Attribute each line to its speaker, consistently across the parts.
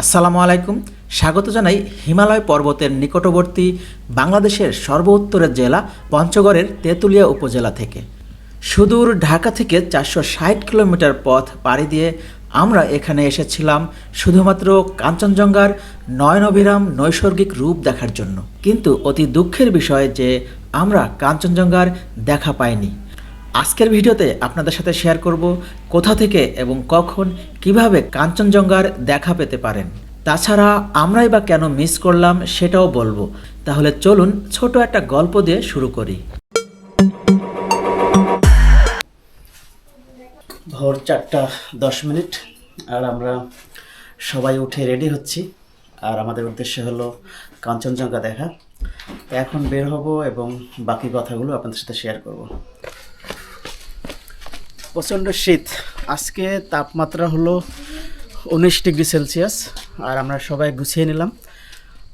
Speaker 1: আসসালামু আলাইকুম। স্বাগত জানাই হিমালয় পর্বতের নিকটবর্তী বাংলাদেশের সর্বোত্তরের জেলা পঞ্চগড়ের তেঁতুলিয়া উপজেলা থেকে। সুদূর ঢাকা থেকে চারশো ষাট কিলোমিটার পথ পাড়ি দিয়ে আমরা এখানে এসেছিলাম শুধুমাত্র কাঞ্চনজঙ্ঘার নয়নবিরাম নৈসর্গিক রূপ দেখার জন্য। কিন্তু অতি দুঃখের বিষয় যে আমরা কাঞ্চনজঙ্ঘার দেখা পাইনি। আজকের ভিডিওতে আপনাদের সাথে শেয়ার করব কোথা থেকে এবং কখন কীভাবে কাঞ্চনজঙ্ঘার দেখা পেতে পারেন। তাছাড়া আমরাই বা কেন মিস করলাম সেটাও বলব। তাহলে চলুন ছোট একটা গল্প দিয়ে শুরু করি। ভোর চারটা দশ মিনিট আর আমরা সবাই উঠে রেডি হচ্ছি। আর আমাদের উদ্দেশ্য হলো কাঞ্চনজঙ্ঘা দেখা। এখন বের হব এবং বাকি কথাগুলো আপনাদের সাথে শেয়ার করব। প্রচণ্ড শীত। আজকে তাপমাত্রা হলো উনিশ ডিগ্রি সেলসিয়াস আর আমরা সবাই গুছিয়ে নিলাম।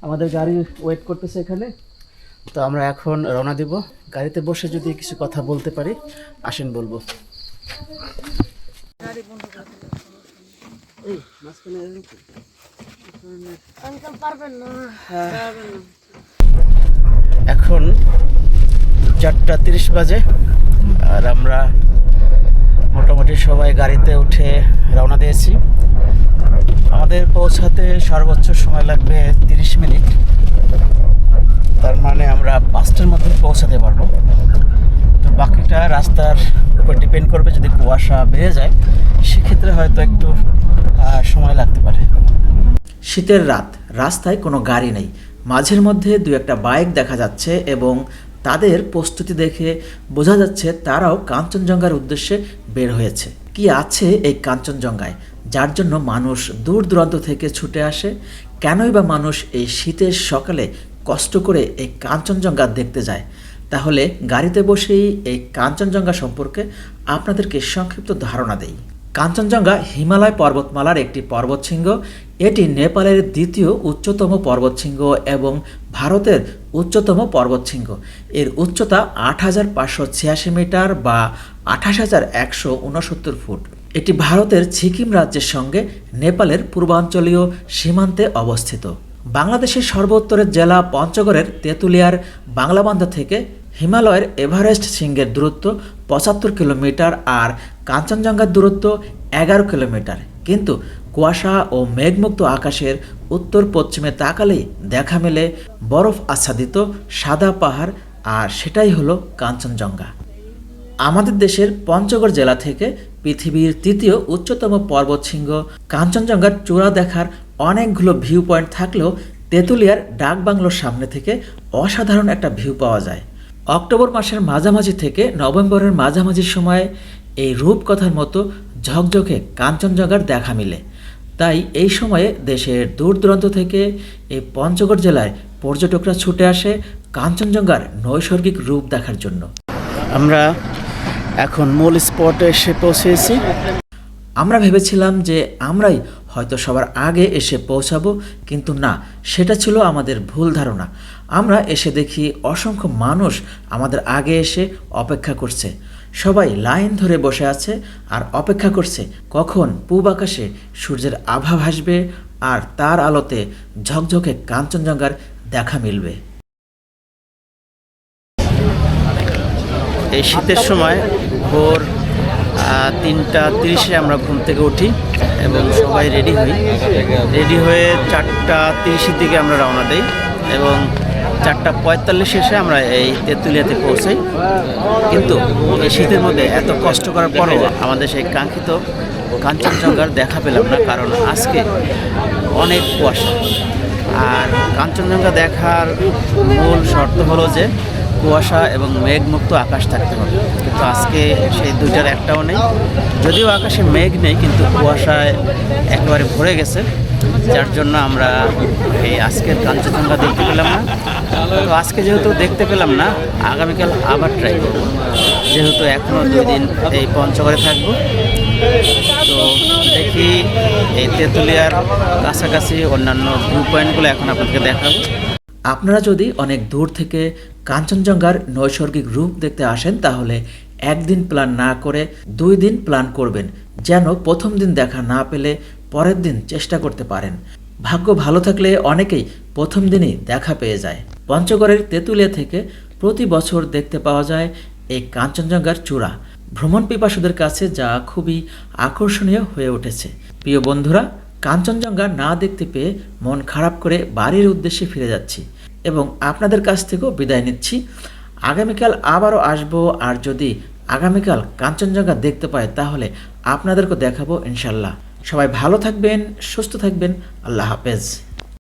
Speaker 1: আমাদের গাড়ি ওয়েট করতেছে এখানে। তো আমরা এখন রওনা দিব। গাড়িতে বসে যদি কিছু কথা বলতে পারি আসেন বলব।
Speaker 2: না।
Speaker 1: এখন চারটা তিরিশ বাজে আর আমরা মোটামুটি সবাই গাড়িতে উঠে রওনা দিয়েছি। আমাদের পৌঁছাতে সর্বোচ্চ সময় লাগবে তিরিশ মিনিট। তার মানে আমরা পাঁচটার মধ্যে পৌঁছাতে পারব। তো বাকিটা রাস্তার উপর ডিপেন্ড করবে যদি কুয়াশা বেড়ে যায়, সেক্ষেত্রে হয়তো একটু সময় লাগতে পারে। শীতের রাত, রাস্তায় কোনো গাড়ি নেই। মাঝের মধ্যে দু একটা বাইক দেখা যাচ্ছে এবং তাদের প্রস্তুতি দেখে বোঝা যাচ্ছে তারাও কাঞ্চনজঙ্ঘার উদ্দেশ্যে বের হয়েছে। কি আছে এই কাঞ্চনজঙ্ঘায়? যার জন্য মানুষ দূর দূরান্ত থেকে ছুটে আসে? কেনই বা মানুষ এই শীতের সকালে কষ্ট করে এই কাঞ্চনজঙ্ঘা দেখতে যায়? তাহলে গাড়িতে বসেই এই কাঞ্চনজঙ্ঘা সম্পর্কে আপনাদেরকে সংক্ষিপ্ত ধারণা দেই। কাঞ্চনজঙ্ঘা হিমালয় পর্বতমালার একটি পর্বতশৃঙ্গ। এটি নেপালের দ্বিতীয় উচ্চতম পর্বতশৃঙ্গ এবং ভারতের উচ্চতম পর্বতশৃঙ্গ। এর উচ্চতা আট হাজার পাঁচশো ছিয়াশি মিটার বা আঠাশ হাজার একশো উনসত্তর ফুট। এটি ভারতের সিকিম রাজ্যের সঙ্গে নেপালের পূর্বাঞ্চলীয় সীমান্তে অবস্থিত। বাংলাদেশের সর্বোত্তরের জেলা পঞ্চগড়ের তেঁতুলিয়ার বাংলাবান্ধা থেকে হিমালয়ের এভারেস্ট শৃঙ্গের দূরত্ব পঁচাত্তর কিলোমিটার আর কাঞ্চনজঙ্ঘার দূরত্ব এগারো কিলোমিটার। কিন্তু কুয়াশা ও মেঘমুক্ত আকাশের উত্তর পশ্চিমে তাকালেই দেখা মেলে বরফ আচ্ছাদিত সাদা পাহাড় আর সেটাই হলো কাঞ্চনজঙ্ঘা। আমাদের দেশের পঞ্চগড় জেলা থেকে পৃথিবীর তৃতীয় উচ্চতম পর্বত পর্বতশৃঙ্গ কাঞ্চনজঙ্ঘার চূড়া দেখার অনেকগুলো ভিউ পয়েন্ট থাকলেও তেঁতুলিয়ার ডাক বাংলোর সামনে থেকে অসাধারণ একটা ভিউ পাওয়া যায়। অক্টোবর মাসের মাঝামাঝি থেকে নভেম্বরের মাঝামাঝি সময়ে এই রূপকথার মতো ঝকঝকে কাঞ্চনজঙ্ঘার দেখা মিলে। তাই এই সময়ে দেশের দূর দূরান্ত থেকে এই পঞ্চগড় জেলায় পর্যটকরা ছুটে আসে কাঞ্চনজঙ্ঘার নৈসর্গিক রূপ দেখার জন্য। আমরা এখন মূল স্পটে এসে পৌঁছেছি। আমরা ভেবেছিলাম যে আমরাই হয়তো সবার আগে এসে পৌঁছাবো, কিন্তু না, সেটা ছিল আমাদের ভুল ধারণা। আমরা এসে দেখি অসংখ্য মানুষ আমাদের আগে এসে অপেক্ষা করছে। সবাই লাইন ধরে বসে আছে আর অপেক্ষা করছে কখন পূব আকাশে সূর্যের আভা ভাসবে আর তার আলোতে ঝকঝকে কাঞ্চনজঙ্ঘার দেখা মিলবে। এই শীতের সময় ভোর তিনটা তিরিশে আমরা ঘুম থেকে উঠি। এবং সবাই রেডি হই। রেডি হয়ে চারটা তিরিশের দিকে আমরা রওনা দিই এবং চারটা পঁয়তাল্লিশ শেষে আমরা এই তেঁতুলিয়াতে পৌঁছাই। কিন্তু এই শীতের মধ্যে এত কষ্ট করার পরও আমাদের সেই কাঙ্ক্ষিত কাঞ্চনজঙ্ঘার দেখা পেলাম না, কারণ আজকে অনেক কুয়াশা। আর কাঞ্চনজঙ্ঘা দেখার মূল শর্ত হলো যে কুয়াশা এবং মেঘমুক্ত আকাশ থাকতে হবে। কিন্তু আজকে সেই দুইটার একটাও নেই। যদিও আকাশে মেঘ নেই, কিন্তু কুয়াশায় একেবারে ভরে গেছে। যার জন্য আমরা এই আজকের কাঞ্চনজঙ্ঘা দেখতে পেলাম না। তো আজকে যেহেতু দেখতে পেলাম না, আগামীকাল আবার ট্রাই করব। যেহেতু এখনও দুই দিন এই পঞ্চগড়ে থাকব। তো দেখি এই তেঁতুলিয়ার কাছাকাছি অন্যান্য ভিউ পয়েন্টগুলো এখন আপনাদেরকে দেখাবো। আপনারা যদি অনেক দূর থেকে কাঞ্চনজঙ্ঘার নৈসর্গিক রূপ দেখতে আসেন, তাহলে একদিন প্ল্যান না করে দুই দিন প্ল্যান করবেন, যেন প্রথম দিন দেখা না পেলে পরের দিন চেষ্টা করতে পারেন। ভাগ্য ভালো থাকলে অনেকেই প্রথম দিনই দেখা পেয়ে যায়। পঞ্চগড়ের তেঁতুলিয়া থেকে প্রতি বছর দেখতে পাওয়া যায় এই কাঞ্চনজঙ্ঘার চূড়া। ভ্রমণ পিপাসুদের কাছে যা খুবই আকর্ষণীয় হয়ে উঠেছে। প্রিয় বন্ধুরা, কাঞ্চনজঙ্ঘা না দেখতে পেয়ে মন খারাপ করে বাড়ির উদ্দেশ্যে ফিরে যাচ্ছি। এবং আপনাদের কাছ থেকেও বিদায় নিচ্ছি। আগামীকাল আবারও আসব, আর যদি আগামীকাল কাঞ্চনজঙ্ঘা দেখতে পাই তাহলে আপনাদেরকে দেখাবো ইনশাল্লাহ। সবাই ভালো থাকবেন, সুস্থ থাকবেন, আল্লাহ হাফেজ।